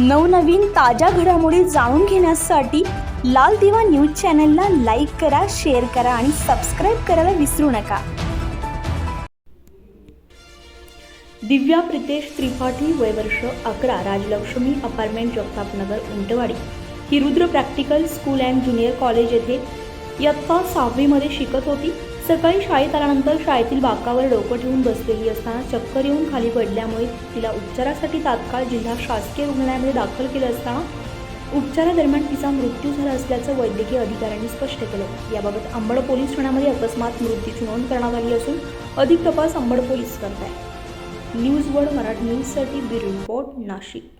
नवनवीन ताज्या घडामोडी जाणून घेण्यासाठी लाल दिवा न्यूज चॅनलला लाईक करा शेअर करा आणि सबस्क्राईब करायला विसरू नका. दिव्या प्रितेश त्रिपाठी वयवर्ष अकरा Rajlakshmi apartment Jagtapnagar Untwadi. He Rudra practical school and junior college येथे इयत्ता सहावीमध्ये शिकत होती. सकाळी शाळेत आल्यानंतर शाळेतील बाकावर डोकं ठेवून बसलेली असताना चक्कर येऊन खाली पडल्यामुळे तिला उपचारासाठी तात्काळ जिल्हा शासकीय रुग्णालयामध्ये दाखल केलं असताना उपचारादरम्यान तिचा मृत्यू झाला असल्याचं वैद्यकीय अधिकाऱ्यांनी स्पष्ट केलं. याबाबत अंबड पोलीस ठाण्यामध्ये अकस्मात मृत्यूची नोंद करण्यात आली असून अधिक तपास अंबड पोलीस करत आहे न्यूज वर्ड मराठी न्यूजसाठी ब्युरो रिपोर्ट नाशिक.